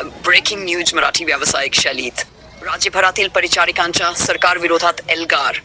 Breaking news Marathi व्यावसायिक शैलीत. राज्यभरातील परिचारिकांच्या सरकार विरोधात एल्गार.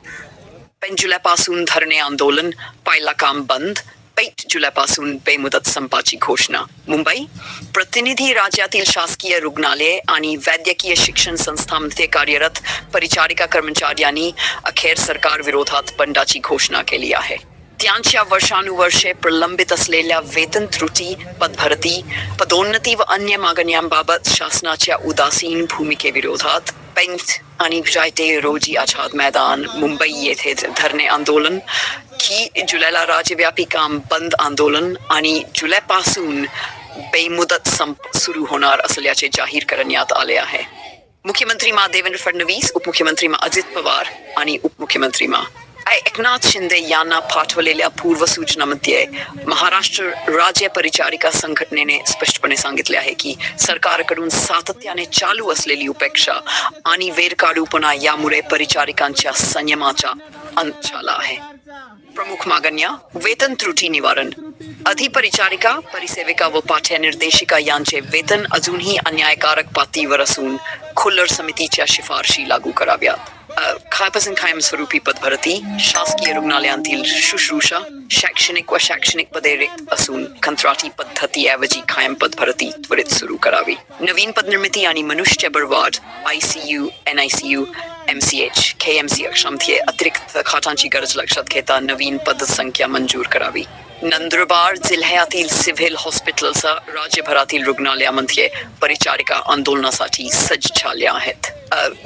पेन जुलैपासून धरणे आंदोलन पायला काम बंद पेट जुलैपासून बेमुदत संपाची घोषणा. मुंबई प्रतिनिधी राज्यातील शासकीय रुग्णालये आणि वैद्यकीय शिक्षण संस्थांमध्ये कार्यरत परिचारिका कर्मचाऱ्यांनी अखेर सरकार विरोधात बंडाची घोषणा केली आहे. त्यांच्या वर्षानुवर्षे प्रलंबित असलेल्या वेतन त्रुटी पदभरती पदोन्नती व अन्य मागण्यांबाबत शासनाच्या उदासीन भूमिकेविरोधात पेंट आणि फ्रायडे रोजी आझाद मैदान मुंबई येथे धरणे आंदोलन की जुलैला राज्यव्यापी काम बंद आंदोलन आणि जुलैपासून बेमुदत संप सुरू होणार असल्याचे जाहीर करण्यात आले आहे. मुख्यमंत्री मा देवेंद्र फडणवीस उपमुख्यमंत्री मा अजित पवार आणि उपमुख्यमंत्री मा एकनाथ शिंदे यांना पाठवलेल्या पूर्वसूचनामध्ये महाराष्ट्र राज्य परिचारिका संघटनेने स्पष्टपणे सांगितले आहे की सरकारकडून सातत्याने चालू असलेली उपेक्षा आणि वेरकाढूपणा यामुळे परिचारिकांच्या संयमाचा अंत झाला आहे. प्रमुख मागण्या वेतन त्रुटी निवारण. अधिपरिचारिका परिसेविका व पाठ्य निर्देशिका यांचे वेतन अजूनही अन्यायकारक पातळीवर असून खुल्लर समितीच्या शिफारशी लागू कराव्यात. अ, स्वरूपी कायमस्वरूपी पदभरती शासकीय रुग्णालयांतील शुश्रूषा शैक्षणिक व शैक्षणिक पदे रिक्त असून कंत्राटी पद्धतीऐवजी कायम पदभरती त्वरित सुरू करावी. नवीन पदनिर्मिती आणि मनुष्यबळ वाढ I C U N I C U M C H K M C अक्षमतेय अतिरिक्त खाटांची गरज लक्षात घेता नवीन पदसंख्या मंजूर करावी. नंदुरबार जिल्ह्यातील सिव्हिल हॉस्पिटलसह राज्यभरातील रुग्णालयामध्ये परिचारिका आंदोलनासाठी सज्ज झाल्या आहेत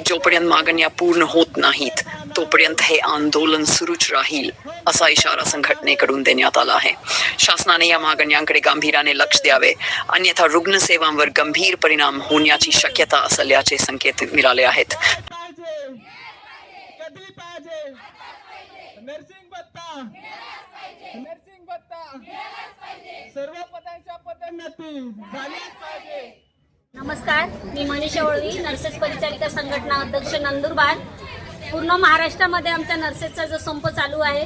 जोपर्यंत मागण्या पूर्ण होत नाहीत तोपर्यंत हे आंदोलन सुरूच राहील असा इशारा संघटनेकडून देण्यात आला आहे. शासनाने या मागण्यांकडे गांभीर्याने लक्ष द्यावे अन्यथा रुग्णसेवांवर गंभीर परिणाम होण्याची शक्यता असल्याचे संकेत मिळाले आहेत. नर्सिंग सर्व पदांच्या पदोन्नती झालीच पाहिजे. नमस्कार मी मनीषा ओळवी नर्सेस परिचारिका संघटना अध्यक्ष नंदुरबार. पूर्ण महाराष्ट्रामध्ये आमच्या नर्सेसचा जो संप चालू आहे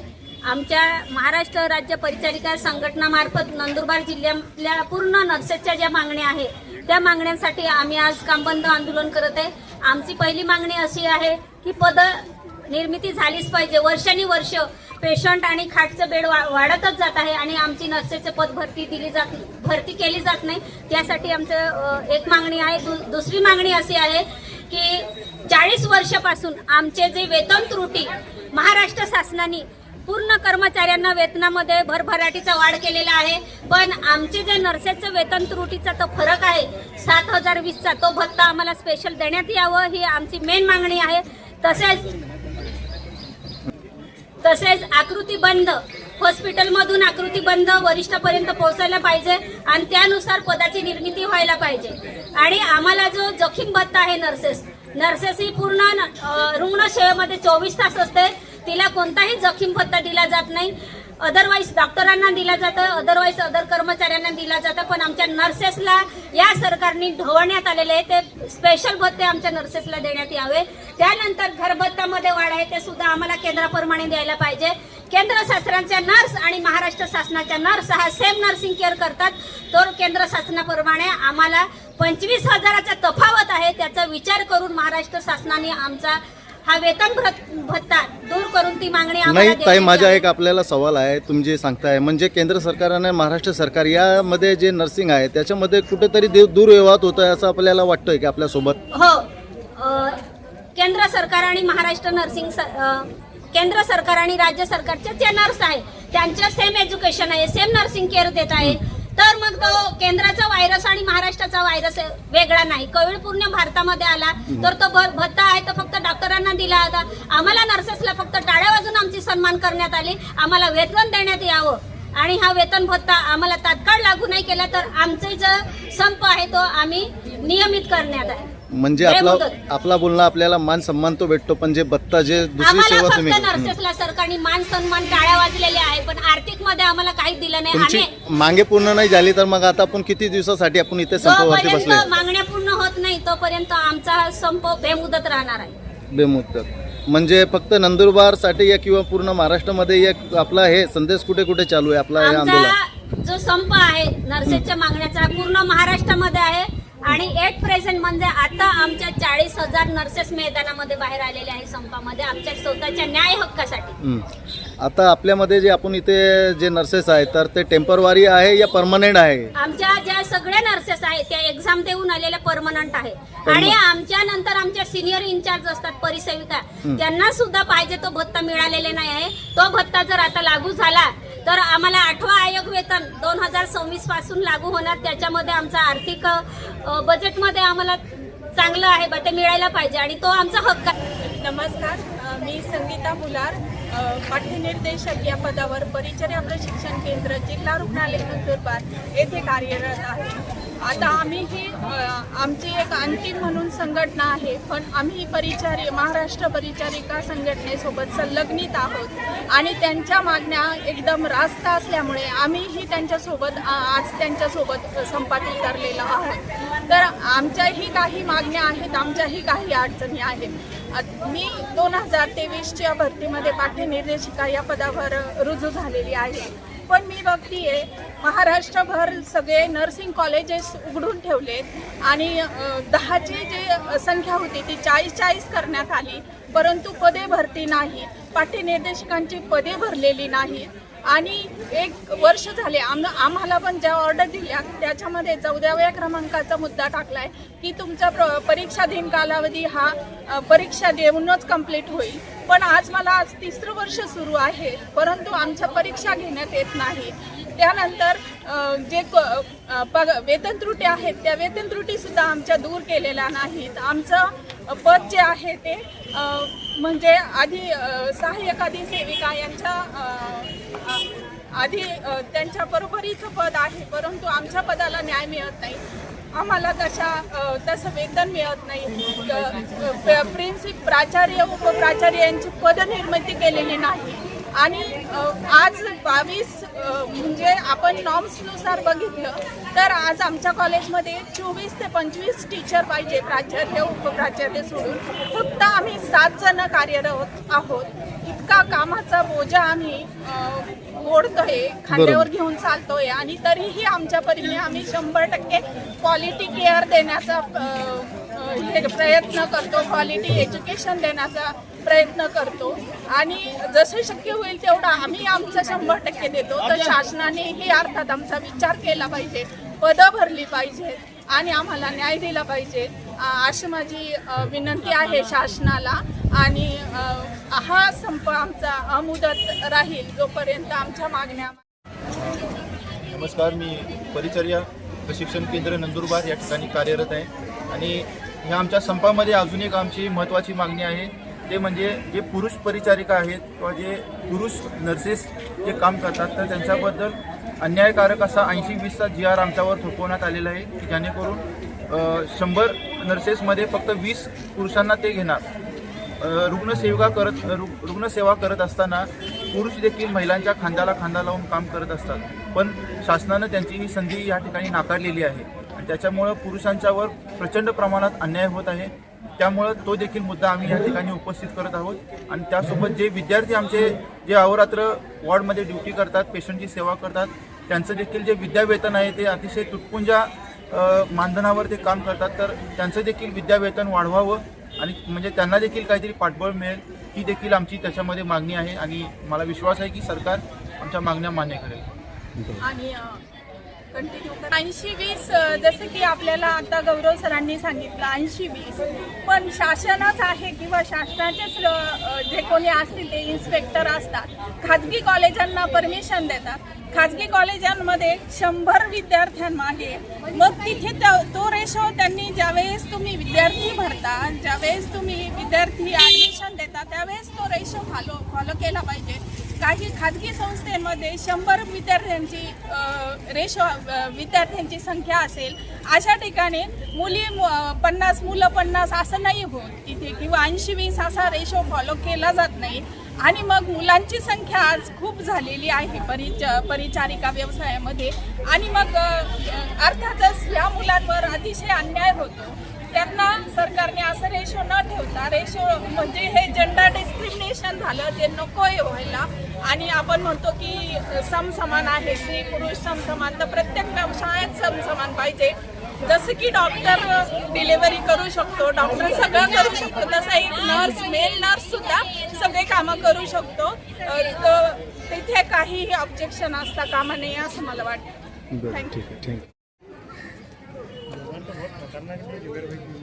आमच्या महाराष्ट्र राज्य परिचारिका संघटनामार्फत नंदुरबार जिल्ह्यातल्या पूर्ण नर्सेसच्या ज्या मागण्या आहे त्या मागण्यांसाठी आम्ही आज कामबंद आंदोलन करत आहे. आमची पहिली मागणी अशी आहे की पद निर्मिती झालीच पाहिजे. वर्षानी वर्ष पेशंट आणि खाटचं बेड वा- वाढतच जात आहे आणि आमची नर्सेचं पद भरती दिली जात भरती केली जात नाही. त्यासाठी आमचं एक मागणी आहे दु- दुसरी मागणी अशी आहे की चाळीस वर्षापासून आमचे जे वेतन त्रुटी महाराष्ट्र शासनाने पूर्ण कर्मचाऱ्यांना वेतनामध्ये भरभराटीचा वाढ केलेला आहे. पण आमचे जे नर्सेसचं वेतन त्रुटीचा तो फरक आहे सात हजार वीसचा तो भत्ता आम्हाला स्पेशल देण्यात यावं ही आमची मेन मागणी आहे. तसेच तसेच आकृती बंद. हॉस्पिटलमधून आकृती बंद वरिष्ठापर्यंत पोहोचायला पाहिजे आणि त्यानुसार पदाची निर्मिती व्हायला पाहिजे. आणि आम्हाला जो जोखीम भत्ता आहे नर्सेस नर्सेस ही पूर्ण अ, रुग्णसेवेमध्ये चोवीस तास असते. तिला कोणताही जोखीम भत्ता दिला जात नाही. अदरवाईज डॉक्टरांना दिला जातं. अदरवाईज अदर कर्मचाऱ्यांना दिला जातं. पण आमच्या नर्सेसला या सरकारने ढवळण्यात आलेले आहे. ते स्पेशल भत्ते आमच्या नर्सेसला देण्यात यावे. त्यानंतर घरभत्तामध्ये वाढ आहे. ते सुद्धा आम्हाला केंद्राप्रमाणे द्यायला पाहिजे. केंद्र शासनाच्या नर्स आणि महाराष्ट्र शासनाच्या नर्स हा सेम नर्सिंग केअर करतात. तर केंद्र शासनाप्रमाणे आम्हाला पंचवीस हजाराचा तफावत आहे. त्याचा विचार करून महाराष्ट्र शासनाने आमचा हा वेतन भत- भत्ता दूर करून ती मागणी नाही ताई माझा. एक आपल्याला सवाल आहे तुम्ही जे सांगताय म्हणजे केंद्र सरकार आणि महाराष्ट्र सरकार यामध्ये जे नर्सिंग आहे त्याच्यामध्ये कुठेतरी दुर्व्यवहार होत आहे असं आपल्याला वाटतंय की आपल्यासोबत? हो केंद्र सरकार आणि महाराष्ट्र नर्सिंग केंद्र सरकार आणि राज्य सरकारचे जे नर्स आहे त्यांचं सेम एज्युकेशन आहे सेम नर्सिंग केअर देत आहे तर मग तो केंद्राचा व्हायरस आणि महाराष्ट्राचा व्हायरस वेगळा नाही. कोविड पूर्ण भारतामध्ये आला तर तो भ- भत्ता आहे तो फक्त डॉक्टरांना दिला होता. आम्हाला नर्सेसला फक्त टाळ्या वाजून आमची सन्मान करण्यात आली. आम्हाला वेतन देण्यात यावं. आणि हा वेतन भत्ता आम्हाला तात्काळ लागू नाही केला तर आमचे जो संप आहे तो आम्ही नियमित करण्यात आहे. म्हणजे आपला. आपला बोलणं आपल्याला मान सन्मान तो भेटतो पण जे बत्ता जे दुसरी सेवा तुम्ही. नर्सेसला सरकारने मान सन्मान टाळ्या वाजलेल्या आहे पण आर्थिकमध्ये आम्हाला काहीच दिलं नाही. तुमची मागे पूर्ण नाही झाली तर मग आता आपण किती दिवसासाठी आपण इथे संपावरती बसले जोपर्यंत मागण्या पूर्ण होत नाही तोपर्यंत आमचा हा संप बेमुदत राहणार आहे. बेमुदत. म्हणजे फक्त नंदुरबारसाठी या किंवा पूर्ण महाराष्ट्रामध्ये एक आपला हे संदेश कुठे कुठे चालू आहे आपला हे आंदोलन? आमचा जो संप आहे नर्सेसच्या मागण्याचा पूर्ण महाराष्ट्रामध्ये आहे. आणि एट प्रेझेंट म्हणजे आता आमच्या चाळीस हजार नर्सेस मैदानामध्ये बाहेर आलेले आहे संपामध्ये. आमच्या स्वतःच्या न्याय हक्कासाठी. आता आपल्यामध्ये जे आपण इथे जे नर्सेस आहेत तर ते टेम्परवारी आहे या परमनंट आहे? आमच्या ज्या सगळ्या नर्सेस आहेत त्या एक्झाम देऊन आलेल्या परमनंट आहे. आणि आमच्या नंतर आमच्या सिनियर इंचार्ज असतात परिसेविका. त्यांना सुद्धा पाहिजे तो भत्ता मिळालेला नाही आहे. तो भत्ता जर आता लागू झाला तर आम्हाला आठवा आयोग वेतन दोन हजार सव्वीसपासून लागू होणार. त्याच्यामध्ये आमचा आर्थिक बजेटमध्ये आम्हाला चांगलं आहे बा ते मिळायला पाहिजे. आणि तो आमचा हक्क आहे. नमस्कार मी संगीता मुलार. पाठ्यनिर्देशक या पदावर परिचर्या प्रशिक्षण केंद्र जिल्हा रुग्णालय नंदुरबार येथे कार्यरत आहे. आता आम्ही ही आमची एक अंतिम म्हणून संघटना आहे पण आम्ही परिचारी महाराष्ट्र परिचारिका संघटनेसोबत संलग्नित आहोत. आणि त्यांच्या मागण्या एकदम रास्त असल्यामुळे आम्हीही त्यांच्यासोबत आज त्यांच्यासोबत संपात उतरलेलो आहोत. तर आमच्याही काही मागण्या आहेत आमच्याही काही अडचणी आहेत. मी दोन हजार तेवीसच्या भरतीमध्ये पाठ्यनिर्देशिका या पदावर रुजू झालेली आहे. पण मी बघतीये महाराष्ट्रभर सगळे नर्सिंग कॉलेजेस उघडून ठेवलेत आणि दहाची जी संख्या होती ती चाळीस चाळीस करण्यात आली. परंतु पदे भरती नाही पाठ्यनिर्देशकांची पदे भरलेली नाही आणि एक वर्ष झाले आम आम्हाला पण ज्या ऑर्डर दिल्या त्याच्यामध्ये चौदाव्या क्रमांकाचा मुद्दा टाकलाय की तुमचा प्र परीक्षा दिन कालावधी हा परीक्षा देऊनच कंप्लीट होईल. पण आज मला आज तिसरं वर्ष सुरू आहे परंतु आमच्या परीक्षा घेण्यात येत नाही. त्यानंतर जे क- पग वेतन त्रुटी आहेत त्या वेतन त्रुटीसुद्धा आमच्या दूर केलेल्या नाहीत. आमचं पद जे आहे ते म्हणजे आधी सहाय्यक आधी सेविका यांच्या आधी त्यांच्या बरोबरीचं पद आहे परंतु आमच्या पदाला न्याय मिळत नाही. आम्हाला तशा तसं वेतन मिळत नाही. प्रिन्सिप प्राचार्य उपप्राचार्य यांची पदनिर्मिती केलेली नाही. आणि आज बावीस म्हणजे आपण नॉर्म्सनुसार बघितलं तर आज आमच्या कॉलेजमध्ये चोवीस ते पंचवीस टीचर पाहिजे प्राचार्य उपप्राचार्य सोडून. फक्त आम्ही सात जण कार्यरत आहोत. इतका कामाचा बोजा आम्ही ओढतोय खांद्यावर घेऊन चालतोय. आणि तरीही आमच्या परीने आम्ही शंभर टक्के क्वालिटी केअर देण्याचा हे प्रयत्न करतो क्वालिटी एज्युकेशन देण्याचा प्रयत्न करतो. आणि जसं शक्य होईल तेवढा आम्ही आमचं शंभर टक्के देतो. तर शासनानेही अर्थात आमचा विचार केला पाहिजे. पदं भरली पाहिजेत आणि आम्हाला न्याय दिला पाहिजे. अशी माझी विनंती आहे शासनाला. आणि हा संप आमचा अमुदत राहील जोपर्यंत आमच्या मागण्या नमस्कार मी परिचर्या प्रशिक्षण केंद्र नंदुरबार या ठिकाणी कार्यरत आहे. आणि ह्या आमच्या संपामध्ये अजून एक आमची महत्त्वाची मागणी आहे. ते म्हणजे जे पुरुष परिचारिका आहेत किंवा जे पुरुष नर्सेस जे काम करतात तर त्यांच्याबद्दल अन्यायकारक असा ऐंशी वीसचा जी आर आमच्यावर थोपवण्यात आलेला आहे की जेणेकरून शंभर नर्सेसमध्ये फक्त वीस पुरुषांना ते घेणार. रुग्णसेविका करत रु रुग्णसेवा करत असताना पुरुष देखील महिलांच्या खांद्याला खांदा लावून काम करत असतात. पण शासनानं त्यांची ही संधी या ठिकाणी नाकारलेली आहे. त्याच्यामुळं पुरुषांच्यावर प्रचंड प्रमाणात अन्याय होत आहे. त्यामुळं तो देखील मुद्दा आम्ही या ठिकाणी उपस्थित करत आहोत. आणि त्यासोबत जे विद्यार्थी आमचे जे अहोरात्र वॉर्डमध्ये ड्युटी करतात पेशंटची सेवा करतात त्यांचं देखील जे विद्यावेतन आहे ते अतिशय तुटपुंजा मानधनावर ते काम करतात. तर त्यांचं देखील विद्यावेतन वाढवावं आणि म्हणजे त्यांना देखील काहीतरी पाठबळ मिळेल ही देखील आमची त्याच्यामध्ये मागणी आहे. आणि मला विश्वास आहे की सरकार आमच्या मागण्या मान्य करेल. आणि कंटिन्यू ऐंशी वीस जसं की आपल्याला आता गौरव सरांनी सांगितलं ऐंशी वीस. पण शासनच आहे किंवा शासनाचेच जे कोणी असतील ते इन्स्पेक्टर असतात. खाजगी कॉलेजांना परमिशन देतात. खाजगी कॉलेजांमध्ये शंभर विद्यार्थ्यांमागे. मग तिथे त्या- तो रेशो त्यांनी ज्यावेळेस तुम्ही विद्यार्थी भरता ज्यावेळेस तुम्ही विद्यार्थी ॲडमिशन देता त्यावेळेस तो रेशो फॉलो फॉलो केला पाहिजे. काही खाजगी संस्थेमध्ये शंभर विद्यार्थ्यांची रेशो विद्यार्थ्यांची संख्या असेल अशा ठिकाणी मुली पन्नास मुलं पन्नास असं नाही होत तिथे किंवा ऐंशी वीस असा रेशो फॉलो केला जात नाही. आणि मग मुलांची संख्या आज खूप झालेली आहे परिच परिचारिका व्यवसायामध्ये. आणि मग अर्थातच या मुलांवर अतिशय अन्याय होतो. त्यांना सरकारने असं रेशो न ठेवता रेशो म्हणजे हे जेंडर डिस्क्रिमिनेशन झालं ते नको आहे व्हायला. आणि आपण म्हणतो की समसमान आहे स्त्री पुरुष समसमान तर प्रत्येक व्यवसायात समसमान पाहिजे. जसं की डॉक्टर डिलिव्हरी करू शकतो डॉक्टर सगळं करू शकतो. तसं एक नर्स मेल नर्स सुद्धा सगळे कामं करू शकतो. तिथे काहीही ऑब्जेक्शन असता कामा नये असं मला वाटतं. बरं थँक्यू ठीक आहे थँक्यू